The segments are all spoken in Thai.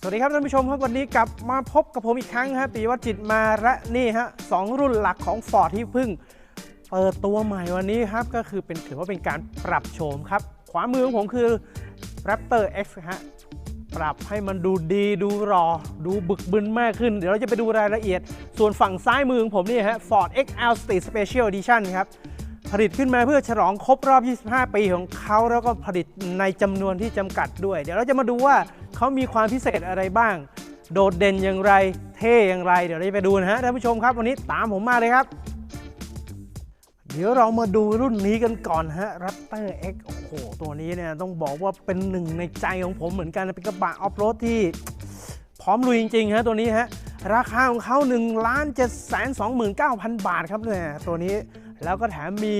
สวัสดีครับท่านผู้ชมครับวันนี้กลับมาพบกับผมอีกครั้งฮะปีวัจิตมาและนี่ฮะสองรุ่นหลักของ Ford ที่เพิ่งเปิดตัวใหม่วันนี้ครับ ก็คือเป็นถือว่าเป็นการปรับโฉมครับ ขวามือของผมคือ Raptor X ฮะปรับให้มันดูดีดูรอ ดูบึกบึนมากขึ้น เดี๋ยวเราจะไปดูรายละเอียด ส่วนฝั่งซ้ายมือของผมนี่ฮะ Ford XL Street Special Edition ครับ ผลิตขึ้นมาเพื่อฉลองครบรอบ 25 ปีของเขาแล้วก็ผลิตในจำนวนที่จำกัดด้วย เดี๋ยวเราจะมาดูว่าเขามีความพิเศษอะไรบ้าง โดดเด่นอย่างไร เท่อย่างไร เดี๋ยวเราจะไปดูนะฮะท่านผู้ชมครับ วันนี้ตามผมมาเลยครับ เดี๋ยวเรามาดูรุ่นนี้กันก่อนฮะ Raptor X โอ้โห ตัวนี้เนี่ยต้องบอกว่าเป็นหนึ่งในใจของผมเหมือนกันเป็นกระบะออฟโรดที่พร้อมลุยจริงๆฮะตัวนี้ฮะราคาของเขา1 7 2 9 0 0 0 บาทครับเนี่ยตัวนี้ แล้วก็แถมมี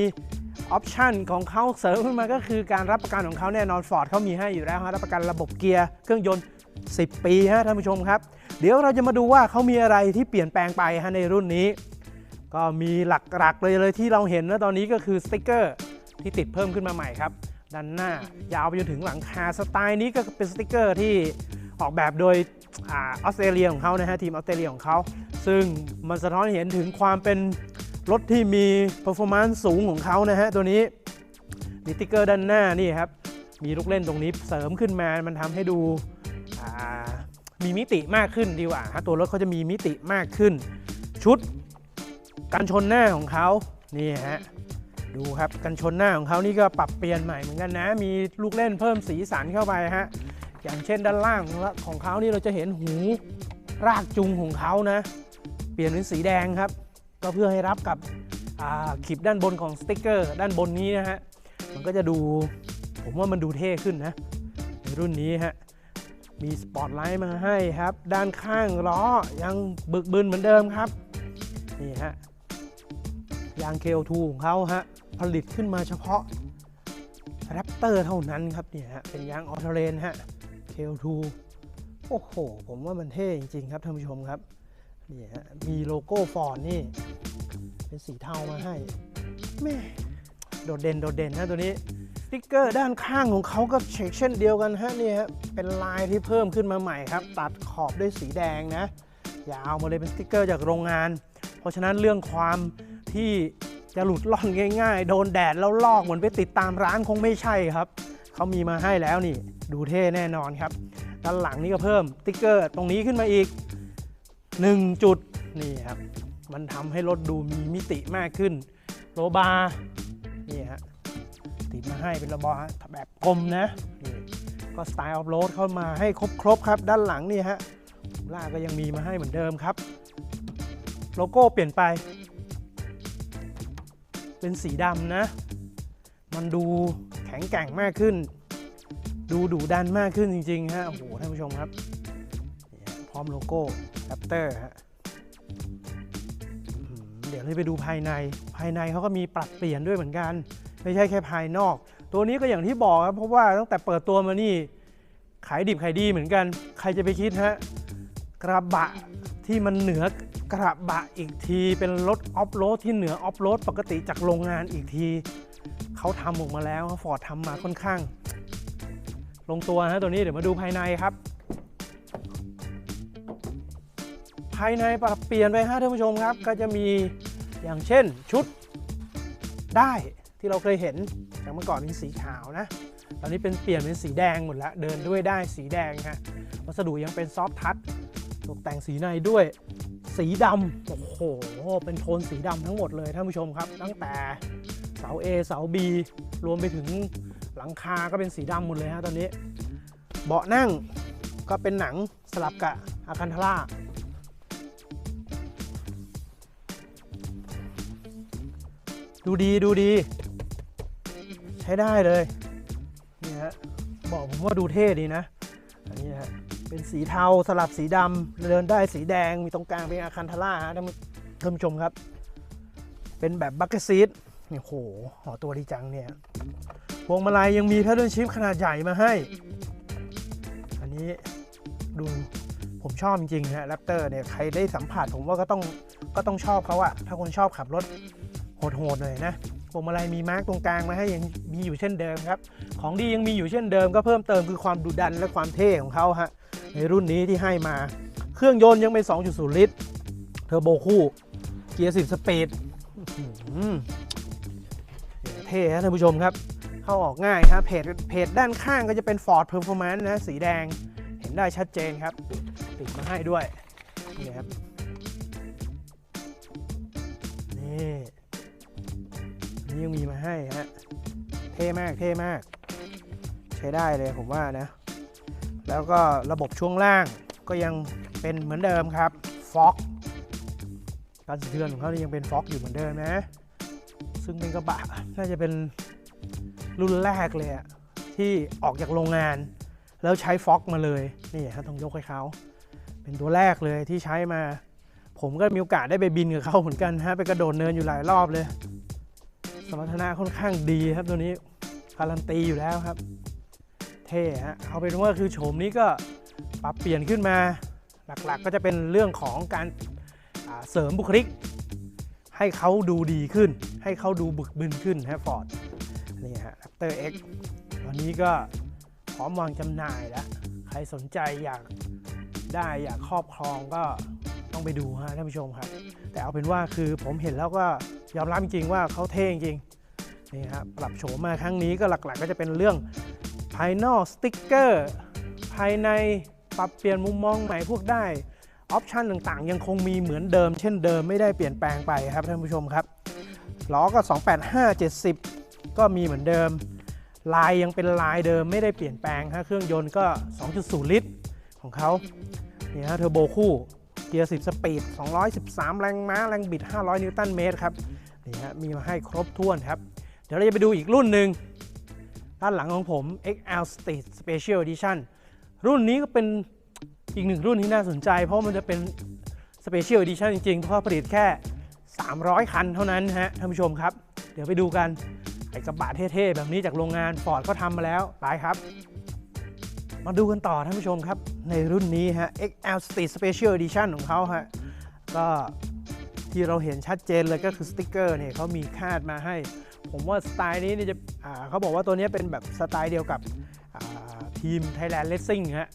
ออปชันของเขาเสริมขึ้นมาก็คือการรับประกันของเขาแน่นอน Ford เขามีให้อยู่แล้วฮะรับประกันระบบเกียร์เครื่องยนต์ 10 ปีฮะท่านผู้ชมครับ เดี๋ยวเราจะมาดูว่าเขามีอะไรที่เปลี่ยนแปลงไปฮะในรุ่นนี้ ก็มีหลักๆเลยเลยที่เราเห็นนะตอนนี้ก็คือสติกเกอร์ที่ติดเพิ่มขึ้นมาใหม่ครับด้านหน้ายาวไปจนถึงหลังคาสไตล์นี้ก็เป็นสติกเกอร์ที่ออกแบบโดยออสเตรเลียของเขานะฮะทีมออสเตรเลียของเขา ซึ่งมันสะท้อนเห็นถึงความเป็น รถที่มี performance สูงของเขานะฮะตัวนี้มีติ๊กเกอร์ด้านหน้านี่ครับ มีลูกเล่นตรงนี้เสริมขึ้นมา มันทำให้ดูมีมิติมากขึ้นดีกว่าฮะตัวรถเขาจะมีมิติมากขึ้น ชุดกันชนหน้าของเขานี่ฮะดูครับกันชนหน้าของเขานี่ก็ปรับเปลี่ยนใหม่เหมือนกันนะ มีลูกเล่นเพิ่มสีสันเข้าไปฮะ อย่างเช่นด้านล่างของเขานี่เราจะเห็นหูรากจุงของเขานะ เปลี่ยนเป็นสีแดงครับ ก็เพื่อให้รับกับขีบด้านบนของสติกเกอร์ด้านบนนี้นะฮะ มันก็จะดู ผมว่ามันดูเท่ขึ้นนะในรุ่นนี้ฮะ มีสปอตไลท์มาให้ครับ ด้านข้างล้อยังบึกบึนเหมือนเดิมครับ นี่ฮะ ยาง KO2 ของเขาฮะ ผลิตขึ้นมาเฉพาะ Raptor เท่านั้นครับเนี่ยฮะ เป็นยางออโตเรนฮะ KO2 โอ้โห ผมว่ามันเท่จริงๆครับท่านผู้ชมครับ นี่ฮะมีโลโก้ฟอร์ดนี่ เป็นสีเทามาให้แม่โดดเด่นโดดเด่นนะตัวนี้สติ๊กเกอร์ด้านข้างของเขาก็เช็คเช่นเดียวกันฮะนี่ฮะเป็นลายที่เพิ่มขึ้นมาใหม่ครับ ตัดขอบด้วยสีแดงนะยาวมาเลยเป็นสติ๊กเกอร์จากโรงงาน เพราะฉะนั้นเรื่องความที่จะหลุดล่อนง่าย ๆ โดนแดดแล้วลอกเหมือนไปติดตามร้านคงไม่ใช่ครับเขามีมาให้แล้วนี่ ดูเท่แน่นอนครับ ด้านหลังนี่ก็เพิ่มสติ๊กเกอร์ตรงนี้ขึ้นมาอีก 1 จุดนี่ครับ มันทำให้รถดูมีมิติมากขึ้น โลบาร์นี่ฮะติดมาให้เป็นโลบาร์แบบกลมนะนก็สไตล์ออฟโรดเข้ามาให้ครบๆครับ ด้านหลังนี่ฮะล่ากก็ยังมีมาให้เหมือนเดิมครับ โลโก้เปลี่ยนไป เป็นสีดำนะ มันดูแข็งแกร่งมากขึ้น ดูดุดันมากขึ้นจริงๆฮะโอ้โหท่านผู้ชมครับ ร้อมโลโก้ Raptor ฮะอื้อหือเดี๋ยวเราไปดูภายใน ภายในเขาก็มีปรับเปลี่ยนด้วยเหมือนกัน ไม่ใช่แค่ภายนอก ตัวนี้ก็อย่างที่บอกครับเพราะว่าตั้งแต่เปิดตัวมานี่ ขายดิบขายดีเหมือนกัน ใครจะไปคิดฮะกระบะที่มันเหนือกระบะอีกทีเป็นรถออฟโรดที่เหนือออฟโรดปกติจากโรงงานอีกที เขาทำออกมาแล้วฟอร์ดทำมาค่อนข้าง ลงตัวฮะตัวนี้เดี๋ยวมาดูภายในครับ ภายในปรับเปลี่ยนไปฮะท่านผู้ชมครับ ก็จะมีอย่างเช่นชุดได้ที่เราเคยเห็นจากเมื่อก่อนเป็นสีขาวนะ ตอนนี้เป็นเปลี่ยนเป็นสีแดงหมดแล้ว เดินด้วยได้สีแดงฮะ วัสดุยังเป็นซอฟทัช ตกแต่งสีในด้วย สีดำ โอ้โห เป็นโทนสีดำทั้งหมดเลยท่านผู้ชมครับ ตั้งแต่เสา A เสา B รวมไปถึงหลังคาก็เป็นสีดำหมดเลยฮะตอนนี้ เบาะนั่งก็เป็นหนังสลับกับอาคันทรา ดูดีดูดี ใช้ได้เลยนี่ฮะบอกผมว่าดูเท่ดีนะ อันนี้ฮะเป็นสีเทาสลับสีดำเดินได้สีแดงมีตรงกลางเป็นอาคันทาร่าฮะท่านผู้ชมครับ เป็นแบบบัคเก็ตซีทนี่โหห่อตัวดีจังเนี่ยพวงมาลัยยังมีแพดเดิลชิพขนาดใหญ่มาให้ อันนี้ดูผมชอบจริงๆฮะแรปเตอร์เนี่ยใครได้สัมผัสผมว่าก็ต้องก็ต้องชอบเขาอะถ้าคนชอบขับรถ โหดๆหน่อยนะพวงมาลัยมีมาร์กตรงกลางมาให้ยังมีอยู่เช่นเดิมครับ ของดียังมีอยู่เช่นเดิมก็เพิ่มเติมคือความดุดันและความเท่ของเขาฮะในรุ่นนี้ที่ให้มา เครื่องยนต์ยังเป็น 2.0 ลิตร เทอร์โบคู่ เกียร์ 10 สปีดเท่ฮะท่านผู้ชมครับ เข้าออกง่ายครับเพจเพจด้านข้างก็จะเป็น Ford Performance นะ สีแดงเห็นได้ชัดเจนครับ ติดมาให้ด้วย นี่ครับ นี่ นี่ยังมีมาให้ฮะ เท่มาก เท่มาก ใช้ได้เลยผมว่านะ แล้วก็ระบบช่วงล่างก็ยังเป็นเหมือนเดิมครับฟ็อกการสะเทือนของเขานี่ยังเป็นฟ็อกอยู่เหมือนเดิมนะ ซึ่งเป็นกระบะน่าจะเป็นรุ่นแรกเลยอะที่ออกจากโรงงาน แล้วใช้ฟ็อกมาเลย นี่ฮะต้องยกให้เขา เป็นตัวแรกเลยที่ใช้มา ผมก็มีโอกาสได้ไปบินกับเขาเหมือนกันฮะไปกระโดดเนินอยู่หลายรอบเลย สมรรถนะค่อนข้างดีครับตัวนี้การันตีอยู่แล้วครับ เท่ฮะเอาเป็นว่าคือโฉมนี้ก็ปรับเปลี่ยนขึ้นมาหลักๆ ก็จะเป็นเรื่องของการเสริมบุคลิก ให้เขาดูดีขึ้น ให้เขาดูบึกบึนขึ้นฮะฟอร์ดนี่ฮะ Raptor X วันนี้ก็พร้อมวางจำหน่ายแล้ว ใครสนใจอยากได้อยากครอบครองก็ ต้องไปดูฮะท่านผู้ชมครับ แต่เอาเป็นว่าคือผมเห็นแล้วก็ยอมรับจริงๆว่าเขาเท่จริงนี่ครับปรับโฉมมาครั้งนี้ก็หลักๆ ก็จะเป็นเรื่องภายนอกสติ๊กเกอร์ภายในปรับเปลี่ยนมุมมองใหม่พวกได้ออปชันต่างๆ ยังคงมีเหมือนเดิม เช่นเดิมไม่ได้เปลี่ยนแปลงไปครับท่านผู้ชมครับล้อก็ 285 70 ก็มีเหมือนเดิม ลายยังเป็นลายเดิมไม่ได้เปลี่ยนแปลงฮะเครื่องยนต์ก็ 2.0 ลิตรของเขาเนี่ยฮะเทอร์โบคู่ เกียร์ 10 สปีด 213 แรงม้า แรงบิด 500 นิวตันเมตรครับ นี่ฮะ มีมาให้ครบถ้วนครับ เดี๋ยวเราจะไปดูอีกรุ่นหนึ่ง ด้านหลังของผม XL Street Special Edition รุ่นนี้ก็เป็นอีกหนึ่งรุ่นที่น่าสนใจ เพราะมันจะเป็น Special Edition จริงๆ เพราะผลิตแค่ 300 คันเท่านั้นฮะ ท่านผู้ชมครับ เดี๋ยวไปดูกัน ไอกระบะเท่ๆ แบบนี้จากโรงงาน Ford ก็ทำมาแล้ว ไปครับ มาดูกันต่อท่านผู้ชมครับ ในรุ่นนี้ฮะ XL Street Special Edition ของเขาฮะ ก็ที่เราเห็นชัดเจนเลยก็คือสติกเกอร์เนี่ยเขามีคาดมาให้ ผมว่าสไตล์นี้เนี่ยจะเขาบอกว่าตัวนี้เป็นแบบสไตล์เดียวกับทีม Thailand Racing ฮะ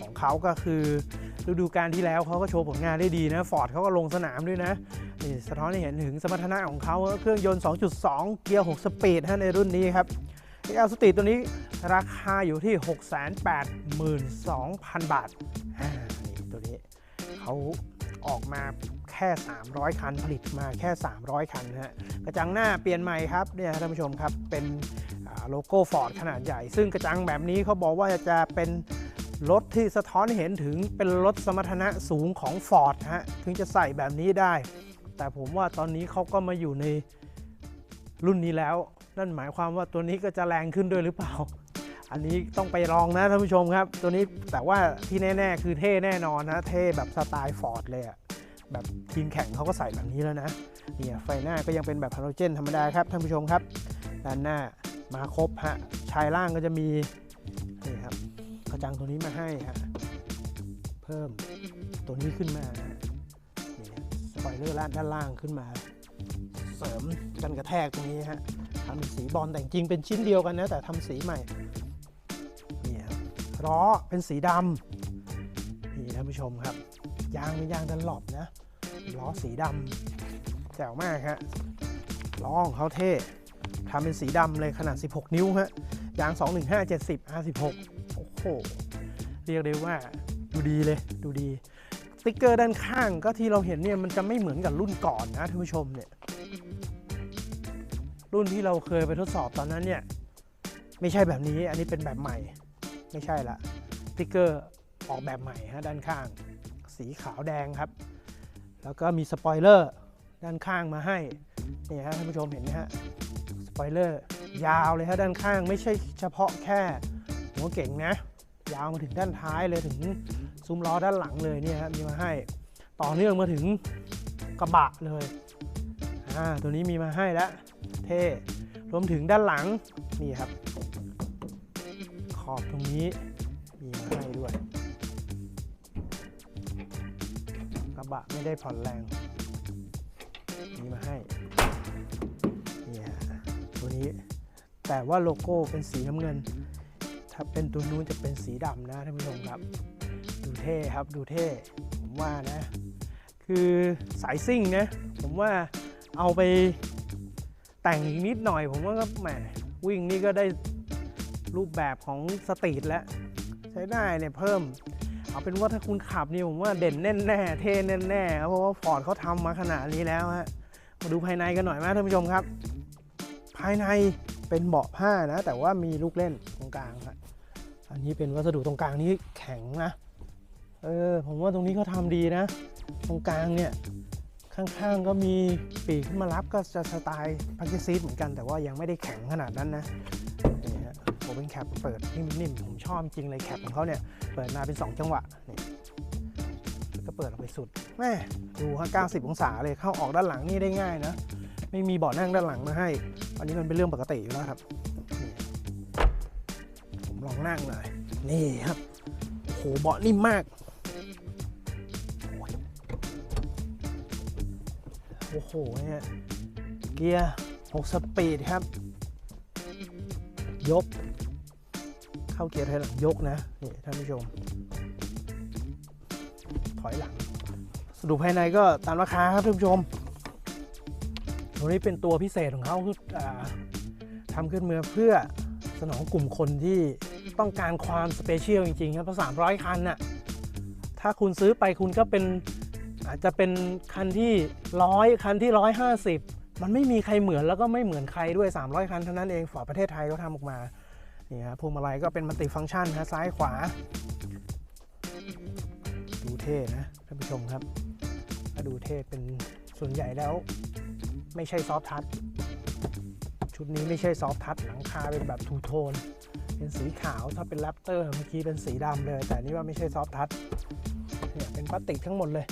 ของเขาก็คือฤดูกาลที่แล้วเขาก็โชว์ผลงานได้ดีนะฟอร์ดเขาก็ลงสนามด้วยนะนี่สะท้อนให้เห็นถึงสมรรถนะของเขาเครื่องยนต์ 2.2 เกียร์ 6 สปีดฮะในรุ่นนี้ครับ XL Street ตัวนี้ราคาอยู่ที่ 682,000 บาทอ่านี่ตัวนี้เขาออกมาแค่ 300 คันผลิตมาแค่ 300 คันนะฮะกระจังหน้าเปลี่ยนใหม่ครับเนี่ยท่านผู้ชมครับเป็นโลโก้ฟอร์ดขนาดใหญ่ ซึ่งกระจังแบบนี้เขาบอกว่าจะเป็นรถที่สะท้อนเห็นถึงเป็นรถสมรรถนะสูงของ Ford ฮะถึงจะใส่แบบนี้ได้ แต่ผมว่าตอนนี้เขาก็มาอยู่ในรุ่นนี้แล้ว นั่นหมายความว่าตัวนี้ก็จะแรงขึ้นด้วยหรือเปล่า อันนี้ต้องไปลองนะท่านผู้ชมครับ ตัวนี้แต่ว่าที่แน่ ๆ คือเท่แน่นอนนะ เท่แบบสไตล์ฟอร์ดเลยอะแบบทีมแข่งเขาก็ใส่แบบนี้แล้วนะเนี่ยไฟหน้าก็ยังเป็นแบบฮาโลเจนธรรมดาครับท่านผู้ชมครับด้านหน้ามาครบฮะชายล่างก็จะมีนี่ครับกระจังตัวนี้มาให้ฮะเพิ่มตัวนี้ขึ้นมาฮะนี่ฮะสปอยเลอร์ด้านด้านล่างขึ้นมา เสริมกันกระแทกตรงนี้ฮะ ทำเป็นสีบอลแต่จริงเป็นชิ้นเดียวกันนะแต่ทำสีใหม่นี่ครับล้อเป็นสีดำนี่ท่านผู้ชมครับ ยางเป็นยางดันหลบนะล้อสีดำแจ๋วมากฮะล้อของเขาเท่ทำเป็นสีดำเลยขนาด 16 นิ้วฮะยาง 215 70 R16 โอ้โห เรียกได้ว่าดูดีเลยดูดีสติ๊กเกอร์ด้านข้างก็ที่เราเห็นเนี่ยมันจะไม่เหมือนกับรุ่นก่อนนะท่านผู้ชมเนี่ย รุ่นที่เราเคยไปทดสอบตอนนั้นเนี่ย ไม่ใช่แบบนี้อันนี้เป็นแบบใหม่ ไม่ใช่ละสติกเกอร์ออกแบบใหม่ฮะด้านข้าง สีขาวแดงครับ แล้วก็มีสปอยเลอร์ด้านข้างมาให้นี่ฮะท่านผู้ชมเห็นไหมฮะสปอยเลอร์ยาวเลยฮะด้านข้างไม่ใช่เฉพาะแค่หัวเก่งนะ ยาวมาถึงด้านท้ายเลยถึงซุ้มล้อด้านหลังเลยเนี่ยฮะมีมาให้ต่อเนื่องมาถึงกระบะเลยอ่าตัวนี้มีมาให้แล้ว เท่รวมถึงด้านหลังนี่ครับ ขอบตรงนี้มีมาให้ด้วย กระบะไม่ได้ผ่อนแรง มีมาให้นี่ฮะนี้แต่ว่าโลโก้เป็นสีน้ำเงิน ถ้าเป็นตัวนู้นจะเป็นสีดำนะท่านผู้ชมครับ ดูเท่ครับดูเท่ผมว่านะ คือสายซิ่งนะ ผมว่าเอาไป แต่งอีกนิดหน่อยผมว่าก็แหมวิ่งนี่ก็ได้รูปแบบของสตรีทแล้ว ใช้ได้เนี่ยเพิ่ม เอาเป็นว่าถ้าคุณขับนี่ผมว่าเด่นแน่แน่เท่แน่แน่ครับเพราะว่าฟอร์ดเขาทำมาขนาดนี้แล้วฮะมาดูภายในกันหน่อยไหมท่านผู้ชมครับ ภายในเป็นเบาะผ้านะ แต่ว่ามีลูกเล่นตรงกลางครับอันนี้เป็นวัสดุตรงกลางนี้แข็งนะเออผมว่าตรงนี้เขาทำดีนะ ตรงกลางเนี่ย ข้างๆก็มีปีกขึ้นมารับก็จะสไตล์พักเกซีดเหมือนกันแต่ว่ายังไม่ได้แข็งขนาดนั้นนะนี่ฮะผมเป็นแคปเปิดนิ่มๆผมชอบจริงเลยแคปของเขาเนี่ยเปิดมาเป็น 2 จังหวะนี่แล้วก็เปิดออกไปสุดแม่ดูฮะ90 องศาเลยเข้าออกด้านหลังนี่ได้ง่ายนะไม่มีเบาะนั่งด้านหลังมาให้ อันนี้มันเป็นเรื่องปกติอยู่แล้วครับ ผมลองนั่งหน่อยนี่ครับโอ้โหเบาะนิ่มมาก โอ้โหเนี่ยเกียร์ 6 สปีดครับ ยก เข้าเกียร์ถอยหลังยกนะ นี่ท่านผู้ชม ถอยหลัง สรุปภายในก็ตามราคาครับท่านผู้ชม ตัวนี้เป็นตัวพิเศษของเขาคืออทำขึ้นมาเพื่อสนองกลุ่มคนที่ต้องการความสเปเชียลจริงๆ ครับเพราะ300 คันน่ะ ถ้าคุณซื้อไปคุณก็เป็น จจะเป็นคันที่ร้อยคันที่150มันไม่มีใครเหมือนแล้วก็ไม่เหมือนใครด้วย 300 คันเท่านั้นเองฝอประเทศไทยเขาทำออกมานี่ฮะพวงมาลัยก็เป็นมัลติฟังก์ชันฮะซ้ายขวา ดูเท่นะท่านผู้ชมครับถ้าดูเท่เป็นส่วนใหญ่แล้ว ไม่ใช่ซอฟทัชชุดนี้ไม่ใช่ซอฟทัชหลังคาเป็นแบบทูโทนเป็นสีขาวถ้าเป็นแรปเตอร์เมื่อกี้เป็นสีดำเลย แต่นี่ว่าไม่ใช่ซอฟทัชเนี่ยเป็นพลาสติกทั้งหมดเลย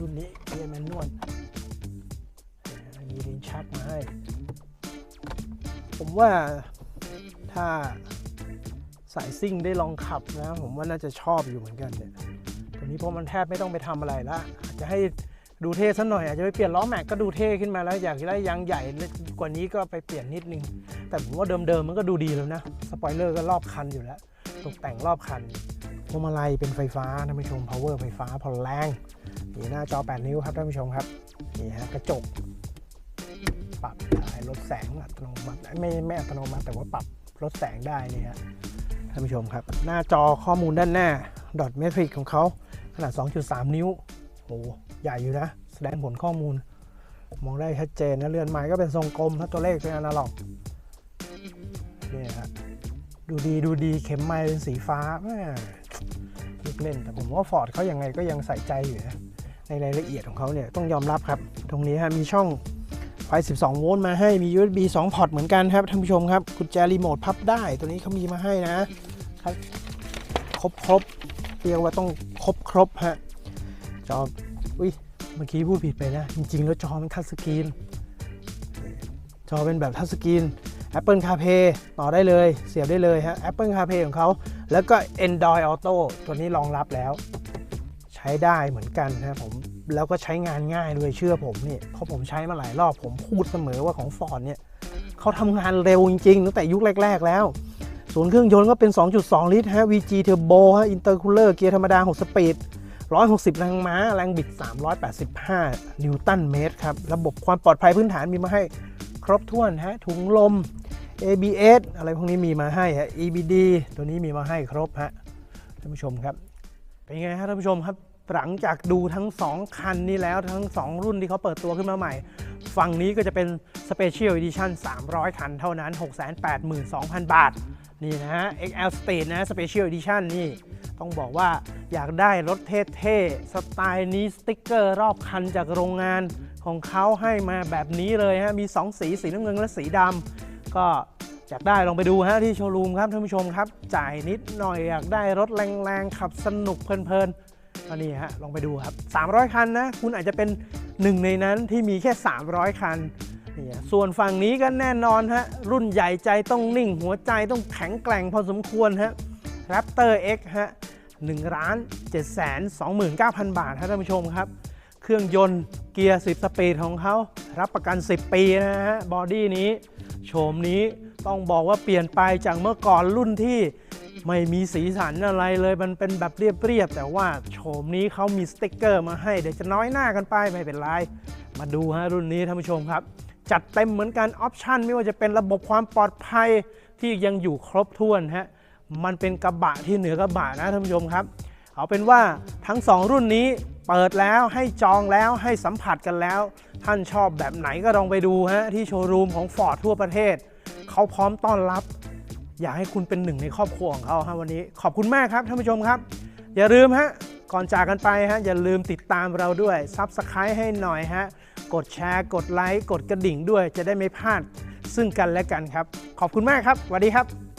รุ่นนี้เกียร์แมนนวลเนี่ยมีลิ้นชักมาให้ ผมว่าถ้าสายซิ่งได้ลองขับนะ ผมว่าน่าจะชอบอยู่เหมือนกันเนี่ยตัวนี้เพราะมันแทบไม่ต้องไปทำอะไรละอาจจะให้ดูเท่สักหน่อย อาจจะไปเปลี่ยนล้อแม็กก็ดูเท่ขึ้นมาแล้ว อยากได้ยางใหญ่กว่านี้ก็ไปเปลี่ยนนิดนึง แต่ผมว่าเดิมๆมันก็ดูดีแล้วนะ สปอยเลอร์ก็รอบคันอยู่แล้ว ตกแต่งรอบคันพวงมาลัยเป็นไฟฟ้าท่านผู้ชม power ไฟฟ้าพอแรง นี่หน้าจอ 8 นิ้วครับท่านผู้ชมครับ นี่ฮะกระจก ปรับได้ลดแสงอัตโนมัติ ไม่ไม่อัตโนมัติแต่ว่าปรับลดแสงได้นี่ฮะท่านผู้ชมครับ หน้าจอข้อมูลด้านหน้าดอทเมทริกของเขาขนาด 2.3 นิ้วโอ้ใหญ่อยู่นะ แสดงผลข้อมูล มองได้ชัดเจนนะเรือนไม้ก็เป็นทรงกลมถ้าตัวเลขเป็นอนาล็อกนี่ฮะดูดีดูดีเข็มไม้เป็นสีฟ้าแม่ลูกเล่นแต่ผมว่าฟอร์ดเขายังไงก็ยังใส่ใจอยู่นะ ในรายละเอียดของเขาเนี่ยต้องยอมรับครับ ตรงนี้ฮะมีช่องไฟ 12 โวลต์มาให้มี USB 2 พอร์ตเหมือนกันครับท่านผู้ชมครับกุญแจรีโมทพับได้ตัวนี้เขามีมาให้นะครับครบครบเรียกว่าต้องครบครบฮะจออุ้ยเมื่อกี้พูดผิดไปนะ จริงๆ แล้วจอมันทัชสกรีนจอเป็นแบบทัชสกรีน Apple CarPlay ต่อได้เลย เสียบได้เลยฮะ Apple CarPlay ของเขา แล้วก็ Android Auto ตัวนี้รองรับแล้ว ช้ได้เหมือนกันนะผมแล้วก็ใช้งานง่ายด้วยเชื่อผมนี่เพราะผมใช้มาหลายรอบผมพูดเสมอว่าของ Ford เนี่ยเขาทำงานเร็วจริงๆตั้งแต่ยุคแรก ๆ แล้วศูนย์เครื่องยนต์ก็เป็น 2.2 ลิตรฮะ VG Turbo ฮะ Intercooler เกียร์ธรรมดา 6 สปีด 160 แรงม้า แรงบิด 385 นิวตันเมตรครับ ระบบความปลอดภัยพื้นฐานมีมาให้ครบถ้วนฮะ ถุงลม ABS อะไรพวกนี้มีมาให้ฮะ EBD ตัวนี้มีมาให้ครบฮะท่านผู้ชมครับ เป็นไงครับท่านผู้ชมครับ หลังจากดูทั้ง 2 คันนี้แล้วทั้ง 2 รุ่นที่เขาเปิดตัวขึ้นมาใหม่ ฝั่งนี้ก็จะเป็น Special Edition 300 คันเท่านั้น 682,000 บาท นี่นะฮะ XL State นะ Special Edition นี่ ต้องบอกว่าอยากได้รถเท่ๆ สไตล์นี้สติ๊กเกอร์รอบคันจากโรงงานของเขาให้มาแบบนี้เลยฮะ มี 2 สี สีน้ำเงินและสีดำก็อยากได้ลองไปดูฮะที่โชว์รูมครับท่านผู้ชมครับ จ่ายนิดหน่อยอยากได้รถแรงๆ ขับสนุกเพลินๆ ก็นี่ฮะลองไปดูครับ 300 คันนะ คุณอาจจะเป็นหนึ่งในนั้นที่มีแค่ 300 คันนี่ส่วนฝั่งนี้ก็แน่นอนฮะ รุ่นใหญ่ใจต้องนิ่ง หัวใจต้องแข็งแกร่งพอสมควรฮะ Raptor X ฮะ1ล้าน7 2 9 0 0 0 บาทครับท่านผู้ชมครับ เครื่องยนต์เกียร์ 10 สปีดของเขา รับประกัน 10 ปีนะฮะ บอดี้นี้ โฉมนี้ต้องบอกว่าเปลี่ยนไปจากเมื่อก่อนรุ่นที่ ไม่มีสีสันอะไรเลยมันเป็นแบบเรียบๆแต่ว่าโฉมนี้เขามีสติกเกอร์มาให้เดี๋ยวจะน้อยหน้ากันไปไม่เป็นไรมาดูฮะรุ่นนี้ท่านผู้ชมครับ จัดเต็มเหมือนกันออปชันไม่ว่าจะเป็นระบบความปลอดภัยที่ยังอยู่ครบถ้วนฮะมันเป็นกระบะที่เหนือกระบะนะท่านผู้ชมครับ เอาเป็นว่าทั้ง 2 รุ่นนี้เปิดแล้วให้จองแล้วให้สัมผัสกันแล้ว ท่านชอบแบบไหนก็ลองไปดูฮะที่โชว์รูมของ Ford ทั่วประเทศ เขาพร้อมต้อนรับ อยากให้คุณเป็นหนึ่งในครอบครัวของเขาครับวันนี้ขอบคุณมากครับท่านผู้ชมครับ อย่าลืมฮะก่อนจากกันไปฮะอย่าลืมติดตามเราด้วยซับสไครต์ให้หน่อยฮะกดแชร์กดไลค์กดกระดิ่งด้วย จะได้ไม่พลาดซึ่งกันและกันครับ ขอบคุณมากครับสวัสดีครับ